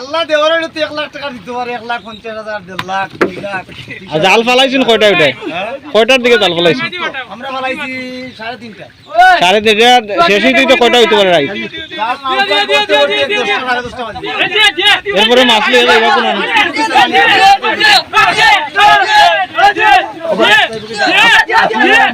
আল্লাহ দেওয়ার এক লাখ টাকা দিতে পারে এক লাখ পঞ্চাশ হাজার দেড় লাখ দুই লাখ। জাল ফালাইছেন কয়টা ওটাই কয়টার দিকে জাল ফালাইছেন? আমরা সাড়ে তিনটা। সাড়ে তিনটা তো কয়টা হইতে পারে এরপরে মাছ লিয়ে যাইবা কোন আল্লাহ কিনা কম বার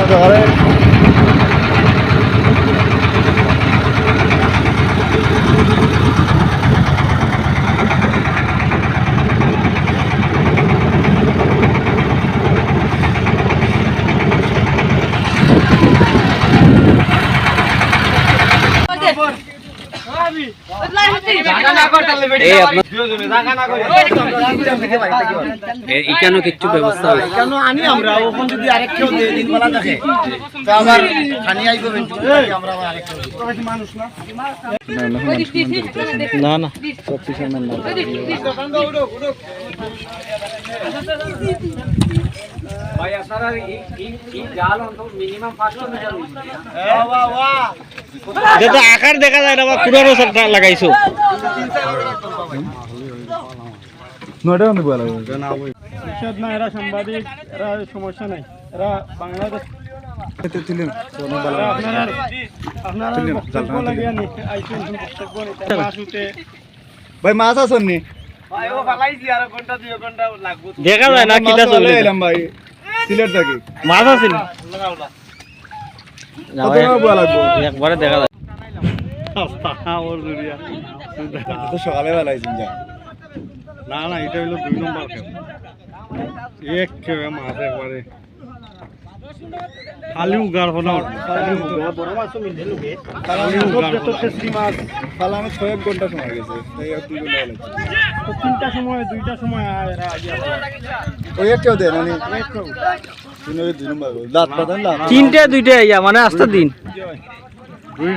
দিয়ে দাও এখানে কিচ্ছু ব্যবস্থা আনি আমরা যদি আরেক না না এটা তো আকার দেখা যায় না বা পুরানো লাগাইছো। নিষেধ না এরা সাংবাদিক এরা সমস্যা নাই। এরা বাংলাদেশ আপনারা আপনারা ভাই মাছ আছেন নি ভাই, ও ফালাইছি, আরও ঘণ্টা দুই ঘণ্টা লাগবো। তো। দেখা যায় না কিটা চলে এলাম ভাই। সিলেট থাকি। মাছ আছিল একবারে দেখা যায়। সকালে বেলা বেলাইছেন যা। না না এটা হলো দুই নম্বর খেল এক খেয়ে মাছ একবারে। হলো আমি ছয় এক ঘণ্টা সময় গেছে তিনটা সময় দুইটা সময় ওই কেউ দেন তিনটে ইয়া মানে আস্তে দিন। দুই